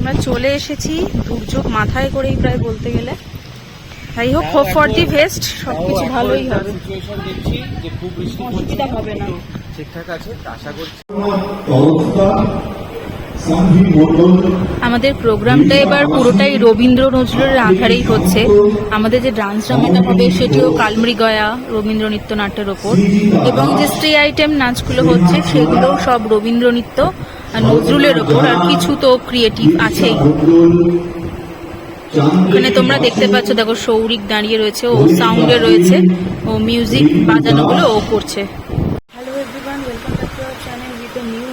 আমরা চলে এসেছি দুর্যোগ মাথায় করেই প্রায় বলতে গেলে। যাই হোক হোপ ফর দি বেস্ট সবকিছু ভালোই হবে। সিচুয়েশন দেখছি যে খুব বৃষ্টি অসুবিধা হবে না। ঠিকঠাক আছে আশা করছি। তরফতা সামভি মন্ডল আমাদের প্রোগ্রামটা এবার পুরোটাই রবীন্দ্র নজরুলের আধারেই হচ্ছে। আমাদের যে ডান্স ড্রামাটা হবে সেটিও কালমরি গয়া রবীন্দ্র নৃত্য নাট্যের ওপর। এবং যে স্টে আইটেম নাচগুলো হচ্ছে সেগুলো সব রবীন্দ্র নৃত্য। নজরুলের ওপর আর কিছু তো ক্রিয়েটিভ আছেই। ওখানে তোমরা দেখতে পাচ্ছ, দেখো সৌরিক দাঁড়িয়ে রয়েছে, ও সাউন্ডে রয়েছে, ও মিউজিক বাজানোগুলো ও করছে। নিউ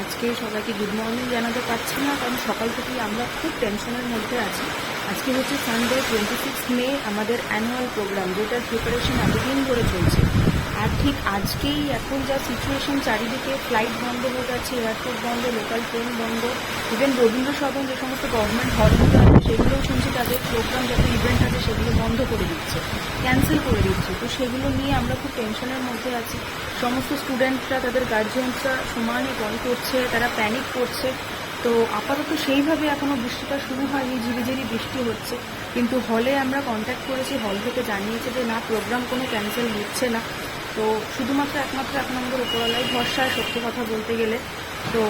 আজকে সবাইকে গুড মর্নিং জানাতে পারছি না, কারণ সকাল থেকেই আমরা খুব টেনশনের মধ্যে আছি। আজকে হচ্ছে সানডে টোয়েন্টি সিক্স মে আমাদের অ্যানুয়াল প্রোগ্রাম যেটার প্রিপারেশন এতদিন ধরে চলছে। আর ঠিক আজকেই এখন যা সিচুয়েশন চারিদিকে ফ্লাইট বন্ধ হয়ে যাচ্ছে এয়ারপোর্ট বন্ধ লোকাল ট্রেন বন্ধ ইভেন রবীন্দ্র সদন যে সমস্ত গভর্নমেন্ট হলগুলো আছে, সেগুলোও শুনছি তাদের প্রোগ্রাম যত ইভেন্ট আছে, সেগুলো বন্ধ করে দিচ্ছে ক্যান্সেল করে দিচ্ছে। তো সেগুলো নিয়ে আমরা খুব টেনশনের মধ্যে আছি। সমস্ত স্টুডেন্টরা তাদের গার্জিয়ানসরা সমানে কল করছে, তারা প্যানিক করছে। তো আপাতত সেইভাবে এখনও বৃষ্টিটা শুরু হয়নি, ঝিরিঝিরি বৃষ্টি হচ্ছে। কিন্তু হলে আমরা কন্ট্যাক্ট করেছি হল থেকে জানিয়েছে যে না প্রোগ্রাম কোনো ক্যান্সেল হচ্ছে না। তো শুধুমাত্র একমাত্র এখন আমাদের উপরওয়ালাই ভরসা সত্যি কথা বলতে গেলে। তো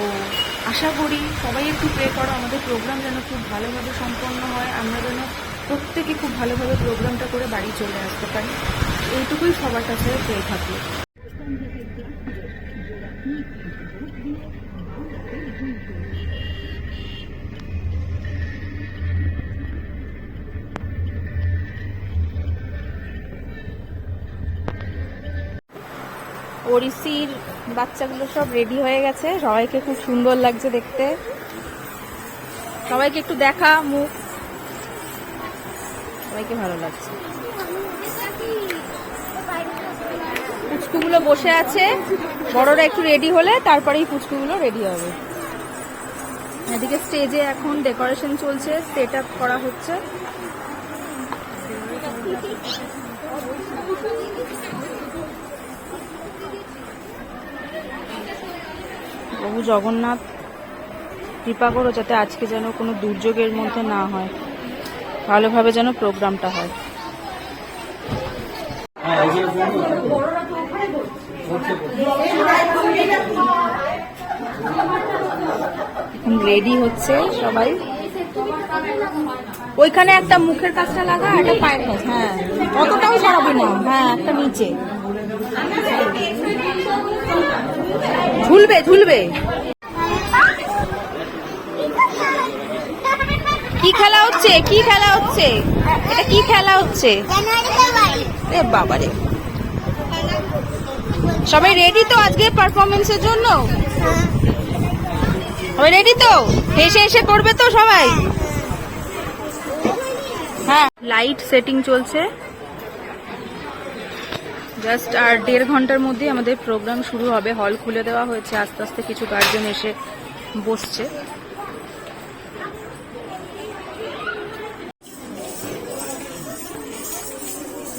আশা করি সবাই একটু প্রে করো, আমাদের প্রোগ্রাম যেন খুব ভালোভাবে সম্পন্ন হয়, আমরা যেন প্রত্যেকে খুব ভালোভাবে প্রোগ্রামটা করে বাড়ি চলে আসতে পারি। এইটুকুই সবার কাছে প্রে থাকল। ওড়িশির বাচ্চাগুলো সব রেডি হয়ে গেছে। সবাইকে খুব সুন্দর লাগছে দেখতে। সবাইকে একটু দেখা, মুখ। সবাইকে ভালো লাগছে। পুচকুগুলো বসে আছে। বড়রা একটু রেডি হলে তারপরেই পুচকুগুলো রেডি হবে। এদিকে স্টেজে এখন ডেকোরেশন চলছে সেট আপ করা হচ্ছে। প্রভু জগন্নাথ, কৃপা করো যাতে আজকে যেন কোনো দুর্যোগের মধ্যে না হয়, ভালোভাবে যেন প্রোগ্রামটা হয়। রেডি হচ্ছে সবাই। ওইখানে একটা মুখের কাজটা লাগা, একটা পায়ের কাজ হ্যাঁ। অতটাও সরাবি না হ্যাঁ একটা নিচে। ঝুলবে ঝুলবে কি খেলা হচ্ছে? কি খেলা হচ্ছে? এটা কি খেলা হচ্ছে? এ বাবারে। সবাই রেডি তো আজকে পারফরমেন্সের জন্য? সবাই রেডি তো? হেসে হেসে করবে তো সবাই? হ্যাঁ। লাইট সেটিং চলছে। জাস্ট আর দেড় ঘণ্টার মধ্যে আমাদের প্রোগ্রাম শুরু হবে। হল খুলে দেওয়া হয়েছে। আস্তে আস্তে কিছু গার্জেন এসে বসছে।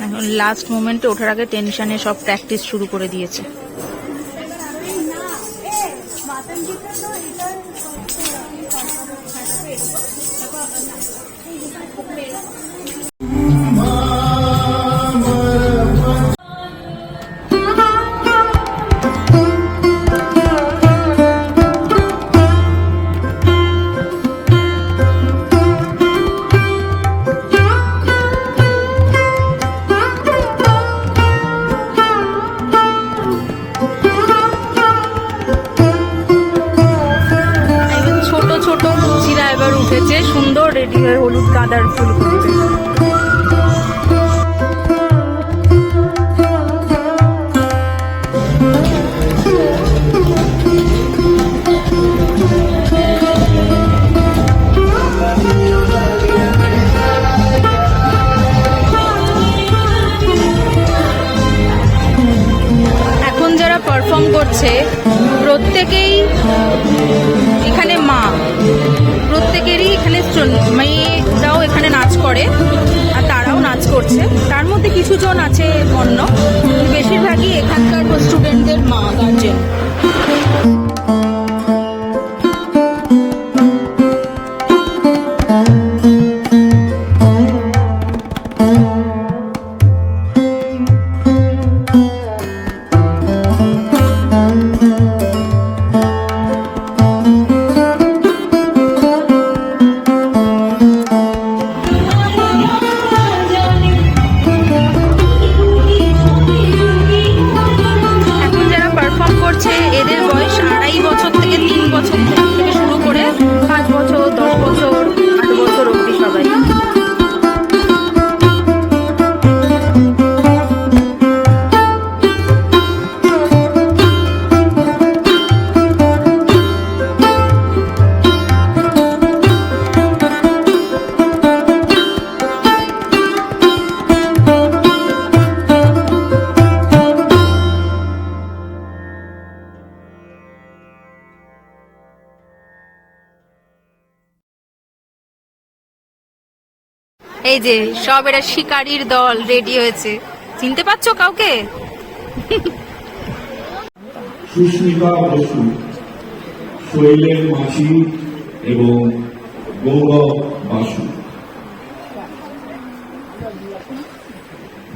এখন লাস্ট মোমেন্টে ওঠার আগে টেনশনে সব প্র্যাকটিস শুরু করে দিয়েছে। একদম গাঁদার ফুল করবে পারফর্ম করছে প্রত্যেকেই এখানে মা প্রত্যেকেরই এখানে নাচ করে আর তারাও নাচ করছে। তার মধ্যে কিছু জন আছে অন্য। বেশিরভাগই এখানকার স্টুডেন্টদের মা, গার্জেন। এই যে, সব এরা শিকারীর দল রেডি হয়েছে। চিনতে পারছ কাউকে? সুস্মিতা বসু এবং গৌরব বাসু।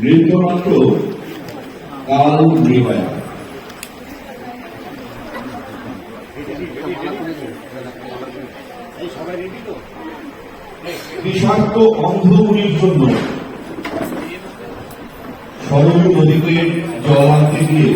নৃত্যনাট্য কাল নিবায়া বিষাক্ত অন্ধগুলির জন্য। সরল নদীকে জল আনতে গিয়ে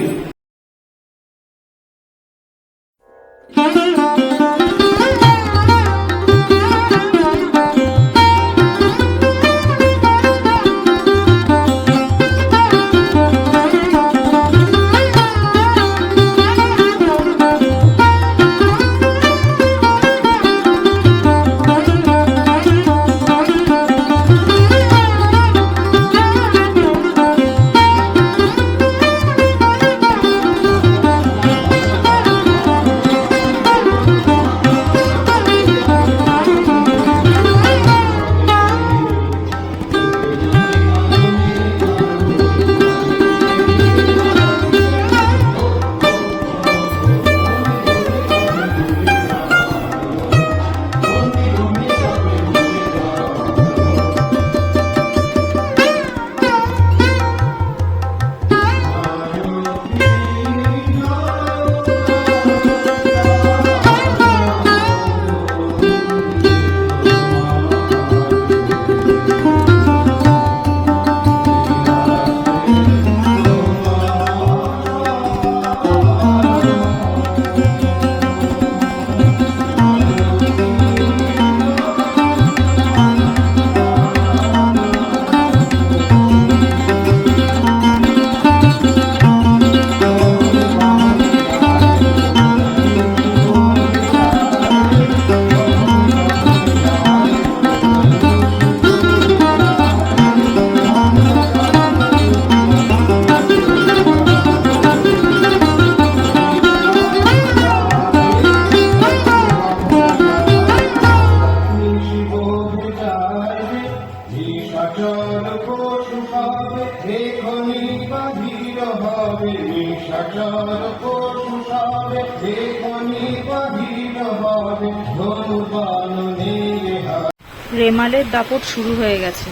রেমালের দাপট শুরু হয়ে গেছে।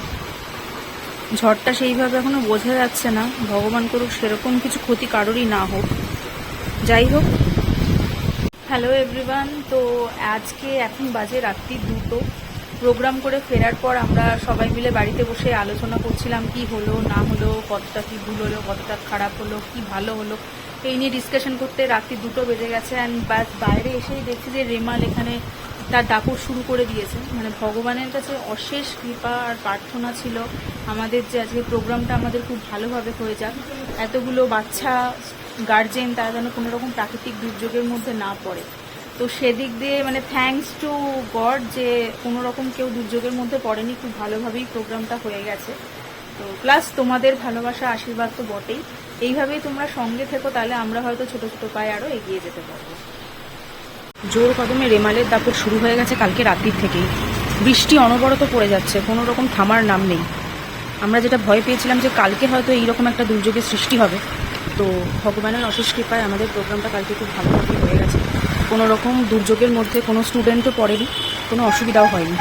ঝড়টা সেইভাবে এখনও বোঝা যাচ্ছে না। ভগবান করুক সেরকম কিছু ক্ষতি কারোরই না হোক। যাই হোক। হ্যালো এভরিওয়ান তো আজকে এখন বাজে রাত্রি দুটো। প্রোগ্রাম করে ফেরার পর আমরা সবাই মিলে বাড়িতে বসে আলোচনা করছিলাম, কি হলো, না হলো, কতটা কি ভুল হলো, কতটা খারাপ হলো, কি ভালো হলো। এই নিয়ে ডিসকাশন করতে রাত্রি দুটো বেজে গেছে অ্যান্ড বাইরে এসেই দেখছি যে রেমাল এখানে তার দাপট শুরু করে দিয়েছে মানে ভগবানের কাছে অশেষ কৃপা আর প্রার্থনা ছিল আমাদের যে আজকে প্রোগ্রামটা আমাদের খুব ভালোভাবে হয়ে যাক। এতগুলো বাচ্চা গার্জেন তারা যেন কোনো রকম প্রাকৃতিক দুর্যোগের মধ্যে না পড়ে। তো সেদিক দিয়ে মানে থ্যাঙ্কস টু গড যে কোনো রকম কেউ দুর্যোগের মধ্যে পড়েনি, খুব ভালোভাবেই প্রোগ্রামটা হয়ে গেছে। তো প্লাস তোমাদের ভালোবাসা, আশীর্বাদ তো বটেই। এইভাবেই তোমরা সঙ্গে থেকো, তাহলে আমরা হয়তো ছোট ছোট পায়ে আরও এগিয়ে যেতে পারব। জোর কদমে রেমালের দাপট শুরু হয়ে গেছে কালকে রাত্রির থেকেই। বৃষ্টি অনবরত পড়ে যাচ্ছে, কোনো রকম থামার নাম নেই। আমরা যেটা ভয় পেয়েছিলাম যে কালকে হয়তো এইরকম একটা দুর্যোগের সৃষ্টি হবে। তো ভগবানের অশেষ কৃপায় আমাদের প্রোগ্রামটা কালকে খুব ভালোভাবে হয়ে গেছে। কোনো রকম দুর্যোগের মধ্যে কোনো স্টুডেন্টও পড়েনি, কোনো অসুবিধাও হয়নি।